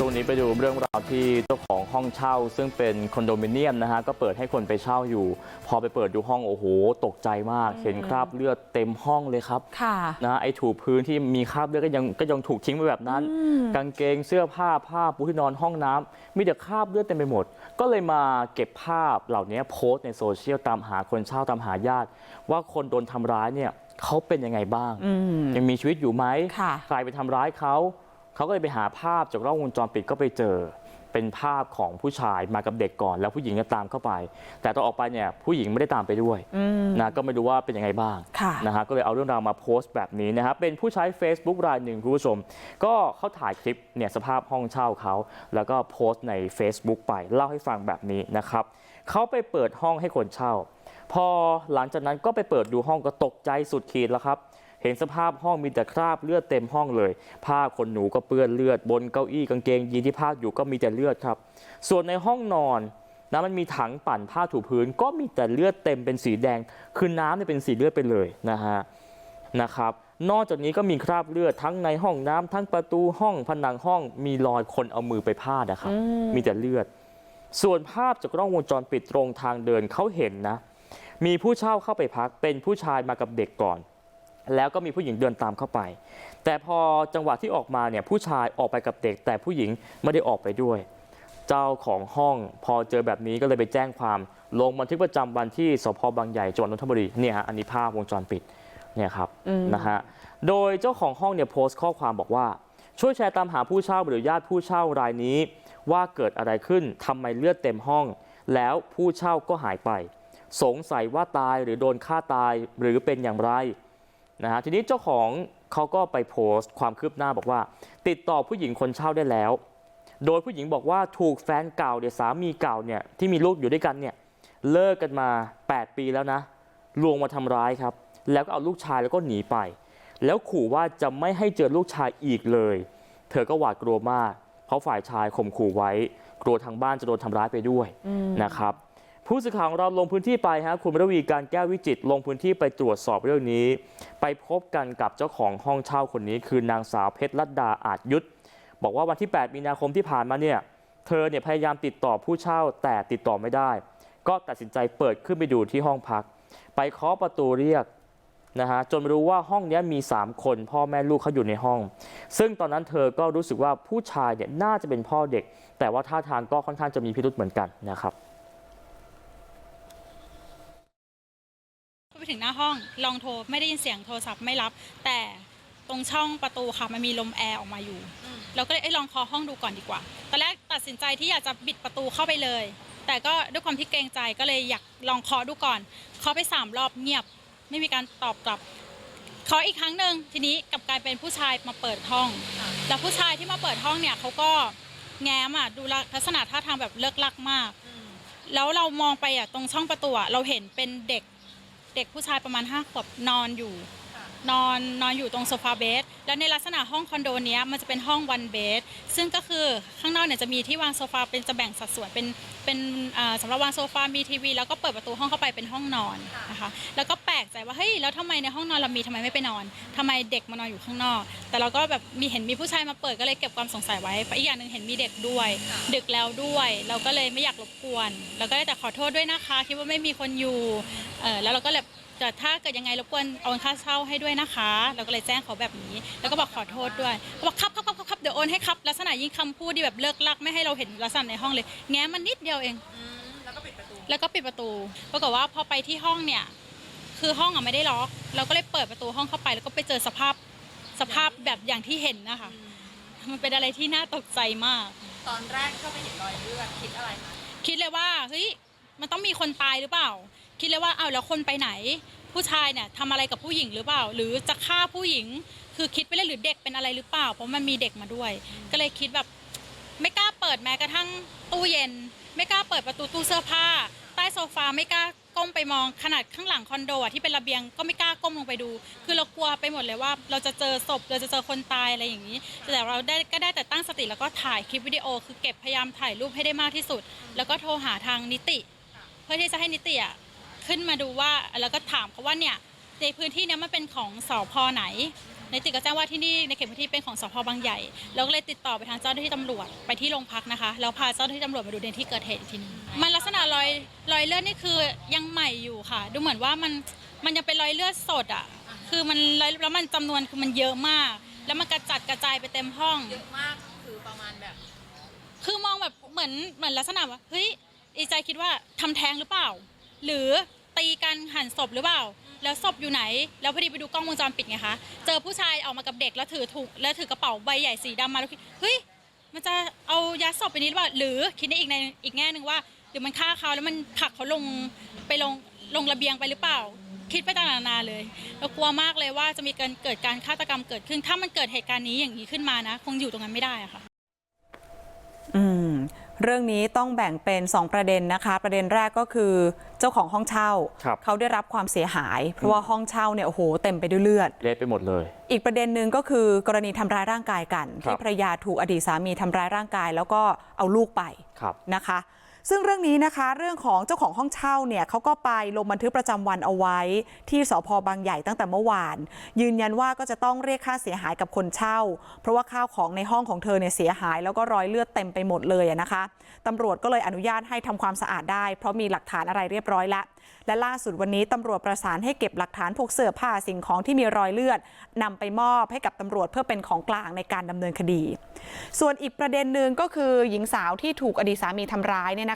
ช่วงนี้ไปดูเรื่องราวที่เจ้าของห้องเช่า ซึ่งเป็นคอนโดมิเนียมนะฮะก็เปิดให้คนไปเช่าอยู่ พอไปเปิดดูห้องโอ้โห ตกใจมากเห็นคราบเลือดเต็มห้องเลยครับค่ะนะฮะไอ้ถูพื้นที่มีคราบเลือดก็ยังก็ยังถูกทิ้งไว้แบบนั้น กางเกงเสื้อผ้าผ้าปูที่นอนห้องน้ำมีแต่คราบเลือดเต็มไปหมด ก็เลยมาเก็บภาพเหล่านี้โพสต์ในโซเชียลตามหาคนเช่าตามหาญาติ ว่าคนโดนทำร้ายเนี่ยเขาเป็นยังไงบ้างอืมยังมีชีวิตอยู่ไหมค่ะใครไปทำร้ายเขา เขาก็เลยไปหาภาพจากกล้องวงจรปิดก็ไปเจอเป็นภาพของผู้ชายมากับเด็กก่อน แล้วผู้หญิงก็ตามเข้าไป แต่ตอนออกไปเนี่ยผู้หญิงไม่ได้ตามไปด้วยอืมนะก็ไม่รู้ว่าเป็นยังไงบ้างค่ะนะฮะก็เลยเอาเรื่องราวมาโพสต์แบบนี้นะครับเป็นผู้ใช้ Facebook รายหนึ่งคุณผู้ชม ก็เขาถ่ายคลิปเนี่ยสภาพห้องเช่าเขา แล้วก็โพสต์ใน Facebook ไปเล่าให้ฟังแบบนี้นะครับเขาไปเปิดห้องให้คนเช่า พอหลังจากนั้นก็ไปเปิดดูห้องก็ตกใจสุดขีดแล้วครับ เห็นสภาพห้องมีแต่คราบเลือดเต็มห้องเลยผ้าขนหนูก็เปื้อนเลือดบนเก้าอี้กางเกงยีนที่พาดอยู่ก็มีแต่เลือดครับ ส่วนในห้องนอนนะมันมีถังปั่นผ้าถูพื้น ก็มีแต่เลือดเต็มเป็นสีแดง คือน้ำเนี่ยเป็นสีเลือดไปเลยนะฮะนะครับ นอกจากนี้ก็มีคราบเลือดทั้งในห้องน้ำทั้งประตูห้องผนังห้องมีรอยคนเอามือไปพาดนะครับอืมมีแต่เลือด ส่วนภาพจากกล้องวงจรปิดตรงทางเดินเขาเห็นนะ มีผู้เช่าเข้าไปพักเป็นผู้ชายมากับเด็กก่อน แล้วก็มีผู้หญิงเดินตามเข้าไป แต่พอจังหวะที่ออกมาเนี่ยผู้ชายออกไปกับเด็ก แต่ผู้หญิงไม่ได้ออกไปด้วย เจ้าของห้องพอเจอแบบนี้ก็เลยไปแจ้งความลงบันทึกประจำวันที่สพบางใหญ่จังหวัดนนทบุรีเนี่ยฮะอันนี้ภาพวงจรปิดเนี่ยครับอืมนะฮะโดยเจ้าของห้องเนี่ยโพสต์ข้อความบอกว่า ช่วยแชร์ตามหาผู้เช่าหรือญาติผู้เช่ารายนี้ ว่าเกิดอะไรขึ้นทำไมเลือดเต็มห้อง แล้วผู้เช่าก็หายไป สงสัยว่าตายหรือโดนฆ่าตายหรือเป็นอย่างไร นะฮะทีนี้เจ้าของเขาก็ไปโพสต์ความคืบหน้าบอกว่า ติดต่อผู้หญิงคนเช่าได้แล้ว โดยผู้หญิงบอกว่าถูกแฟนเก่าเนี่ยสามีเก่าเนี่ยที่มีลูกอยู่ด้วยกันเนี่ยเลิกกันมา 8 ปีแล้วนะลวงมาทำร้ายครับ แล้วก็เอาลูกชายแล้วก็หนีไป แล้วขู่ว่าจะไม่ให้เจอลูกชายอีกเลย เธอก็หวาดกลัวมาก เพราะฝ่ายชายข่มขู่ไว้ กลัวทางบ้านจะโดนทำร้ายไปด้วยนะครับ ผู้สื่อข่าวของเราลงพื้นที่ไปฮะคุณระวีการแก้ววิจิตรลงพื้นที่ไปตรวจสอบเรื่องนี้ ไปพบกันกับเจ้าของห้องเช่าคนนี้คือนางสาวเพชรลัดดาอาจยุทธบอกว่าวันที่ 8 มีนาคมที่ผ่านมาเนี่ยเธอเนี่ยพยายามติดต่อผู้เช่าแต่ติดต่อไม่ได้ ก็ตัดสินใจเปิดขึ้นไปดูที่ห้องพัก ไปเคาะประตูเรียกนะฮะจนรู้ว่าห้องนี้มี 3 คนพ่อแม่ลูกเขาอยู่ในห้อง ซึ่งตอนนั้นเธอก็รู้สึกว่าผู้ชายเนี่ยน่าจะเป็นพ่อเด็ก แต่ว่าท่าทางก็ค่อนข้างจะมีพิรุธเหมือนกันนะครับ ไป ถึงหน้าห้องลองโทรไม่ได้ยินเสียงโทรศัพท์ไม่รับ แต่ตรงช่องประตูค่ะมันมีลมแอร์ออกมาอยู่ เราก็เลยเอ้ยลองเคอห้องดูก่อนดีกว่า ตอนแรกตัดสินใจที่อยากจะบิดประตูเข้าไปเลย แต่ก็ด้วยความที่เกรงใจก็เลยอยากลองเคอดูก่อนเคาะไปสามรอบเงียบ ไม่มีการตอบกลับเคาะอีกครั้งหนึ่งทีนี้กลับกลายเป็นผู้ชายมาเปิดห้อง แล้วผู้ชายที่มาเปิดห้องเนี่ยเขาก็แง้มอะดูลักษณะท่าทางแบบเลิกลักมาก แล้วเรามองไปอะตรงช่องประตูเราเห็นเป็นเด็ก เด็กผู้ชายประมาณห้าขวบนอนอยู่ นอนนอนอยู่ตรงโซฟาเบสแล้วในลักษณะห้องคอนโดเนี้ยมันจะเป็นห้องวันเบสซึ่งก็คือข้างนอกเนี่ยจะมีที่วางโซฟาเป็นจะแบ่งสัดส่วนเป็นเป็นสำหรับวางโซฟามีทีวี แล้วก็เปิดประตูห้องเข้าไปเป็นห้องนอนนะคะแล้วก็แปลกใจว่าเฮ้ยแล้วทำไมในห้องนอนเรามีทำไมไม่ไปนอนทำไมเด็กมานอนอยู่ข้างนอก แต่เราก็แบบมีเห็นมีผู้ชายมาเปิดก็เลยเก็บความสงสัยไว้อีกอย่างหนึ่งเห็นมีเด็กด้วย ดึกแล้วด้วย เราก็เลยไม่อยากรบกวน เราก็ได้แต่ขอโทษด้วยนะคะคิดว่าไม่มีคนอยู่แล้วเราก็เลย แต่ถ้าเกิดยังไงรบกวนเอาค่าเช่าให้ด้วยนะคะ เราก็เลยแจ้งเขาแบบนี้ แล้วก็บอกขอโทษด้วยเขาบอกครับครับครับครับครับเดี๋ยวโอนให้ครับลักษณะยิ่งคำพูดที่แบบเลิกลักไม่ให้เราเห็นลักษณะในห้องเลย แง้มมันนิดเดียวเองแล้วก็ปิดประตู ปรากฏว่าพอไปที่ห้องเนี่ย คือห้องอะไม่ได้ล็อก เราก็เลยเปิดประตูห้องเข้าไป แล้วก็ไปเจอสภาพสภาพแบบอย่างที่เห็นนะคะ มันเป็นอะไรที่น่าตกใจมาก ตอนแรกเข้าไปเห็นรอยเลือดคิดอะไรคะคิดเลยว่าเฮ้ยมันต้องมีคนตายหรือเปล่า คิดเลยว่าอ้าวแล้วคนไปไหน ผู้ชายเนี่ยทำอะไรกับผู้หญิงหรือเปล่า หรือจะฆ่าผู้หญิง คือคิดไปเลยหรือเด็กเป็นอะไรหรือเปล่า เพราะมันมีเด็กมาด้วย ก็เลยคิดแบบไม่กล้าเปิดแม้กระทั่งตู้เย็น ไม่กล้าเปิดประตูตู้เสื้อผ้า ใต้โซฟาไม่กล้าก้มไปมองขนาดข้างหลังคอนโดอะที่เป็นระเบียงก็ไม่กล้าก้มลงไปดู คือเรากลัวไปหมดเลยว่า เราจะเจอศพเราจะเจอคนตายอะไรอย่างนี้ แต่เราได้ก็ได้แต่ตั้งสติแล้วก็ถ่ายคลิปวิดีโอ คือเก็บพยายามถ่ายรูปให้ได้มากที่สุด แล้วก็โทรหาทางนิติ เพื่อที่จะให้นิติอะ ขึ้นมาดูว่าแล้วก็ถามเขาว่าเนี่ยในพื้นที่เนี้ยมันเป็นของสอพอไหน ในติก็แจ้งว่าที่นี่ในเขตพื้นที่เป็นของสพบางใหญ่เราก็เลยติดต่อไปทางเจ้าหน้าที่ตำรวจไปที่โรงพักนะคะแล้วพาเจ้าหน้าที่ตำรวจมาดูในที่เกิดเหตุอีกทีนึงมันลักษณะรอยรอยเลือดนี่คือยังใหม่อยู่ค่ะ ดูเหมือนว่ามันมันยังเป็นรอยเลือดสดอะคือมันรอยแล้วมันจำนวนคือมันเยอะมาก แล้วมันกระจัดกระจายไปเต็มห้องเยอะมากคือประมาณแบบ คือมองแบบเหมือนเหมือนลักษณะว่าเฮ้ยอีใจคิดว่าทำแท้งหรือเปล่า หรือ ตีกันหั่นศพหรือเปล่า แล้วศพอยู่ไหน แล้วพอดีไปดูกล้องวงจรปิดไงคะ เจอผู้ชายออกมากับเด็กแล้วถือถุงแล้วถือกระเป๋าใบใหญ่สีดำมาแล้วคิดเฮ้ย มันจะเอายัดศพไปนี้หรือเปล่า หรือคิดในอีกในอีกแง่หนึ่งว่าหรือมันฆ่าเขาแล้วมันผลักเขาลงไปลงลงระเบียงไปหรือเปล่า คิดไปต่างๆนานาเลยเรากลัวมากเลยว่าจะมีการเกิดการฆาตกรรมเกิดขึ้น ถ้ามันเกิดเหตุการณ์นี้อย่างนี้ขึ้นมานะ คงอยู่ตรงนั้นไม่ได้อะค่ะ อืม เรื่องนี้ต้องแบ่งเป็น 2 ประเด็นนะคะ ประเด็นแรกก็คือเจ้าของห้องเช่าครับเขาได้รับความเสียหาย เพราะว่าห้องเช่าเนี่ยโอ้โหเต็มไปด้วยเลือดเละไปหมดเลย อีกประเด็นหนึ่งก็คือกรณีทำร้ายร่างกายกันครับที่ภรรยาถูกอดีตสามีทำร้ายร่างกาย แล้วก็เอาลูกไปครับนะคะ ซึ่งเรื่องนี้นะคะเรื่องของเจ้าของห้องเช่าเนี่ยเขาก็ไปลงบันทึกประจำวันเอาไว้ที่สพบางใหญ่ตั้งแต่เมื่อวาน ยืนยันว่าก็จะต้องเรียกค่าเสียหายกับคนเช่า เพราะว่าข้าวของในห้องของเธอเนี่ยเสียหาย แล้วก็รอยเลือดเต็มไปหมดเลยนะคะตำรวจก็เลยอนุญาตให้ทำความสะอาดได้ เพราะมีหลักฐานอะไรเรียบร้อยแล้วและล่าสุดวันนี้ตำรวจประสานให้เก็บหลักฐานพวกเสื้อผ้าสิ่งของที่มีรอยเลือดนำไปมอบให้กับตำรวจเพื่อเป็นของกลางในการดำเนินคดี ส่วนอีกประเด็นหนึ่งก็คือหญิงสาวที่ถูกอดีตสามีทำร้ายเนี่ยนะคะ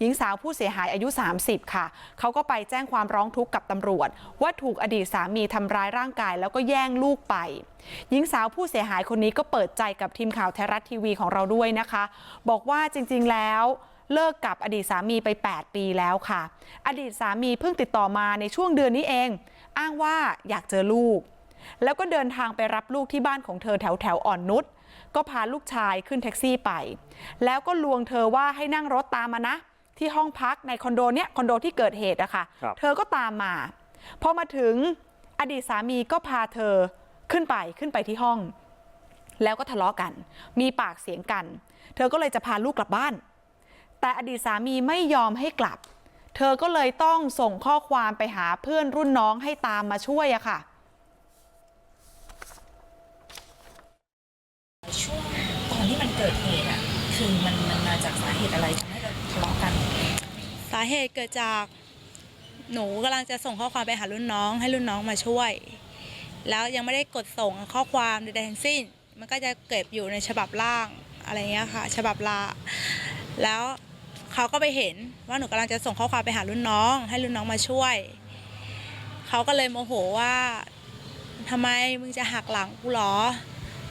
หญิงสาวผู้เสียหายอายุ 30 ค่ะเขาก็ไปแจ้งความร้องทุกข์กับตำรวจ ว่าถูกอดีตสามีทำร้ายร่างกาย แล้วก็แย่งลูกไป หญิงสาวผู้เสียหายคนนี้ก็เปิดใจกับทีมข่าวไทยรัฐทีวีของเราด้วยนะคะ บอกว่าจริง ๆ แล้วเลิกกับอดีตสามีไป 8 ปีแล้วค่ะ อดีตสามีเพิ่งติดต่อมาในช่วงเดือนนี้เอง อ้างว่าอยากเจอลูก แล้วก็เดินทางไปรับลูกที่บ้านของเธอแถวแถวอ่อนนุช ก็พาลูกชายขึ้นแท็กซี่ไปแล้วก็ลวงเธอว่าให้นั่งรถตามมานะที่ห้องพักในคอนโดเนี้ยคอนโดที่เกิดเหตุอะค่ะครับเธอก็ตามมาพอมาถึงอดีตสามีก็พาเธอขึ้นไปขึ้นไปที่ห้อง แล้วก็ทะเลาะกัน มีปากเสียงกัน เธอก็เลยจะพาลูกกลับบ้าน แต่อดีตสามีไม่ยอมให้กลับ เธอก็เลยต้องส่งข้อความไปหาเพื่อนรุ่นน้องให้ตามมาช่วยอะค่ะ ช่วงตอนที่มันเกิดเหตุอะ คือมันมันมาจากสา เหตุอะไรทำให้เราทะเลาะกัน สาเหตุเกิดจากหนูกำลังจะส่งข้อความไปหารุ่นน้อง ให้รุ่นน้องมาช่วย แล้วยังไม่ได้กดส่งข้อความใดๆทั้งสิ้น มันก็จะเก็บอยู่ในฉบับล่างอะไรเงี้ยค่ะ ฉบับลาแล้วเขาก็ไปเห็นว่าหนูกำลังจะส่งข้อความไปหารุ่นน้อง ให้รุ่นน้องมาช่วย เขาก็เลยโมโหว่าทำไมมึงจะหักหลังกูหรอ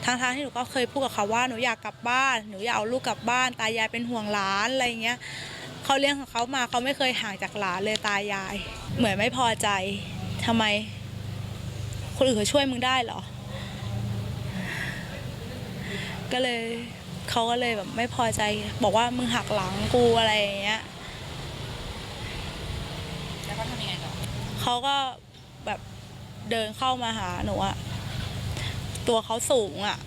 ทั้งๆที่หนูก็เคยพูดกับเขาว่าหนูอยากกลับบ้านหนูอยากเอาลูกกลับบ้านตายายเป็นห่วงหลานอะไรเงี้ยเขาเลี้ยงของเขามาเขาไม่เคยห่างจากหลานเลยตายาย เหมือนไม่พอใจทำไม คนอื่นเขาช่วยมึงได้เหรอ ก็เลยเขาก็เลยแบบไม่พอใจ บอกว่ามึงหักหลังกูอะไรอย่างเงี้ยแล้วก็ทำยังไงต่อเขาก็แบบเดินเข้ามาหาหนูอะ ตัวเขาสูงอะ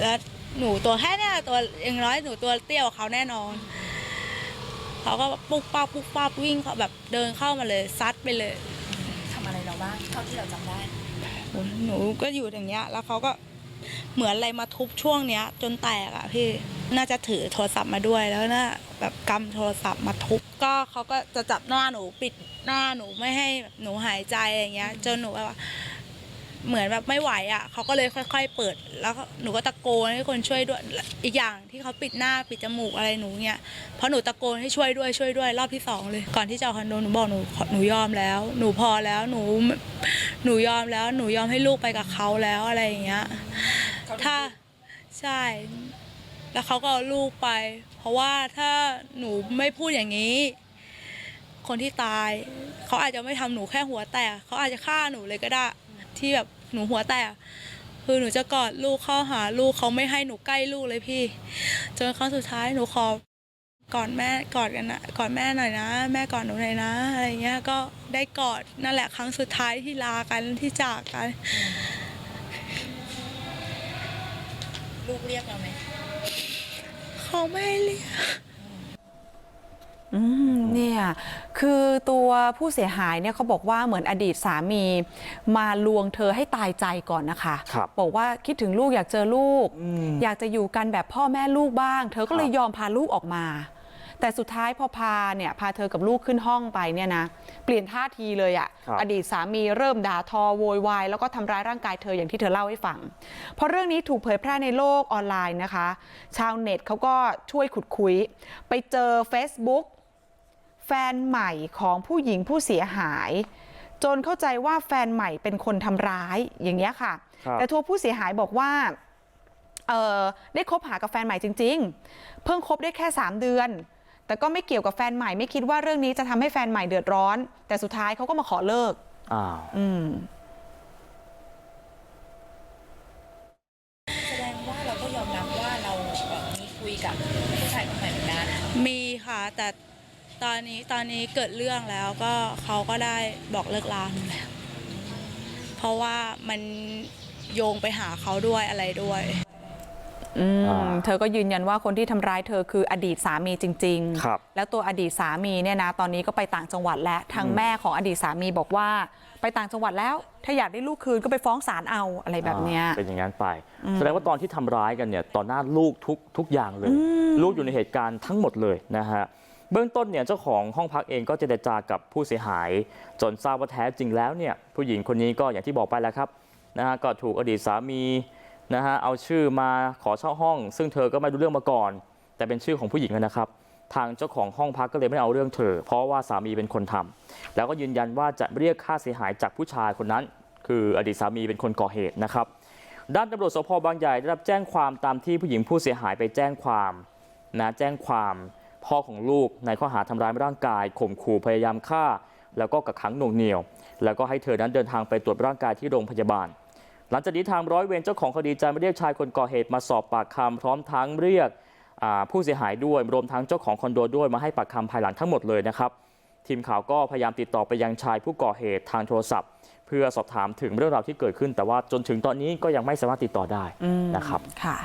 แล้วหนูตัวแค่เนี้ยตัวอย่างน้อยหนูตัวเตี้ยกว่าเขาแน่นอน เขาก็ปุ๊กป้าปุ๊กป้าวิ่งเขาแบบเดินเข้ามาเลยซัดไปเลยทำอะไรเราบ้างเท่าที่เราจำได้ โอ้ยหนูก็อยู่อย่างเงี้ย แล้วเขาก็เหมือนอะไรมาทุบช่วงเนี้ย จนแตกอะพี่น่าจะถือโทรศัพท์มาด้วยแล้วน่าแบบกำโทรศัพท์มาทุบก็เขาก็จะจับหน้าหนูปิดหน้าหนูไม่ให้แบบหนูหายใจอย่างเงี้ยจนหนูแบบว่า เหมือนแบบไม่ไหวอะเขาก็เลยค่อย ๆ เปิด แล้วหนูก็ตะโกนให้คนช่วยด้วยอีกอย่างที่เขาปิดหน้าปิดจมูกอะไรหนูเงี้ยเพราะหนูตะโกนให้ช่วยด้วยช่วยด้วย รอบที่สองเลยก่อนที่จะเอาคอนโดหนูบอกหนูหนูยอมแล้ว หนูพอแล้วหนูหนูยอมแล้วหนูยอมให้ลูกไปกับเขาแล้วอะไรอย่างเงี้ยถ้าใช่ แล้วเขาก็เอาลูกไป เพราะว่าถ้าหนูไม่พูดอย่างนี้ คนที่ตาย เขาอาจจะไม่ทำหนูแค่หัวแตกเขาอาจจะฆ่าหนูเลยก็ได้ ที่แบบหนูหัวแตกคือหนูจะกอดลูกเข้าหาลูกเขาไม่ให้หนูใกล้ลูกเลยพี่ จนครั้งสุดท้ายหนูขอกอดแม่กอดกันนะกอดแม่หน่อยนะ แม่กอดหนูหน่อยนะ อะไรเงี้ยก็ได้กอดนั่นแหละครั้งสุดท้ายที่ลากันที่จากกัน ลูกเรียกเราไหมเขาไม่ให้เรียก อืมเนี่ยคือตัวผู้เสียหายเนี่ยเขาบอกว่าเหมือนอดีตสามี มาลวงเธอให้ตายใจก่อนนะคะครับบอกว่าคิดถึงลูกอยากเจอลูก อยากจะอยู่กันแบบพ่อแม่ลูกบ้าง เธอก็เลยครับยอมพาลูกออกมา แต่สุดท้ายพอพาเนี่ยพาเธอกับลูกขึ้นห้องไปเนี่ยนะเปลี่ยนท่าทีเลยอะครับอดีตสามีเริ่มด่าทอโวยวายแล้วก็ทำร้ายร่างกายเธออย่างที่เธอเล่าให้ฟังพอเรื่องนี้ถูกเผยแพร่ในโลกออนไลน์นะคะ ชาวเน็ตเขาก็ช่วยขุดคุย ไปเจอ Facebook แฟนใหม่ของผู้หญิงผู้เสียหายจนเข้าใจว่าแฟนใหม่เป็นคนทำร้ายอย่างเงี้ยค่ะครับแต่ตัวผู้เสียหายบอกว่าเออได้คบหากับแฟนใหม่จริง ๆ เพิ่งคบได้แค่ 3 เดือน แต่ก็ไม่เกี่ยวกับแฟนใหม่ไม่คิดว่าเรื่องนี้จะทำให้แฟนใหม่เดือดร้อน แต่สุดท้ายเขาก็มาขอเลิกอ้าวอืมแสดงว่าเราก็ยอมรับว่าเราเอ่อมีคุยกับผู้ชายคนใหม่เหมือนกันมีค่ะแต่ ตอนนี้ตอนนี้เกิดเรื่องแล้วก็เขาก็ได้บอกเลิกลาหนูแล้วเพราะว่ามันโยงไปหาเขาด้วยอะไรด้วย อืมอ่าเธอก็ยืนยันว่าคนที่ทำร้ายเธอคืออดีตสามีจริง ครับแล้วตัวอดีตสามีเนี่ยนะตอนนี้ก็ไปต่างจังหวัดแล้วทางแม่ของอดีตสามีบอกว่า ไปต่างจังหวัดแล้ว ถ้าอยากได้ลูกคืนก็ไปฟ้องศาลเอาอะไรแบบเนี้ย อ่าเป็นอย่างนั้นไป แสดงว่าตอนที่ทำร้ายกันเนี่ยต่อหน้าลูกทุกทุกอย่างเลย ลูกอยู่ในเหตุการณ์ทั้งหมดเลยนะฮะ เบื้องต้นเนี่ยเจ้าของห้องพักเองก็เจรจากับผู้เสียหายจนทราบว่าแท้จริงแล้วเนี่ยผู้หญิงคนนี้ก็อย่างที่บอกไปแล้วครับนะฮะก็ถูกอดีตสามีนะฮะเอาชื่อมาขอเช่าห้อง ซึ่งเธอก็ไม่รู้เรื่องมาก่อน แต่เป็นชื่อของผู้หญิงนะครับ ทางเจ้าของห้องพักก็เลยไม่เอาเรื่องเธอ เพราะว่าสามีเป็นคนทำแล้วก็ยืนยันว่าจะเรียกค่าเสียหายจากผู้ชายคนนั้น คืออดีตสามีเป็นคนก่อเหตุนะครับ ด้านตำรวจสพบางใหญ่ได้รับแจ้งความตามที่ผู้หญิงผู้เสียหายไปแจ้งความนะแจ้งความ พ่อของลูกในข้อหาทำร้ายร่างกายข่มขู่พยายามฆ่า แล้วก็กักขังหน่วงเหนียว แล้วก็ให้เธอนั้นเดินทางไปตรวจร่างกายที่โรงพยาบาล หลังจากนี้ทางร้อยเวรเจ้าของคดีจะเรียกชายคนก่อเหตุมาสอบปากคำพร้อมทั้งเรียกผู้เสียหายด้วยรวมทั้งเจ้าของคอนโดด้วยมาให้ปากคำภายหลังทั้งหมดเลยนะครับทีมข่าวก็พยายามติดต่อไปยังชายผู้ก่อเหตุทางโทรศัพท์ เพื่อสอบถามถึงเรื่องราวที่เกิดขึ้น แต่ว่าจนถึงตอนนี้ก็ยังไม่สามารถติดต่อได้นะครับค่ะ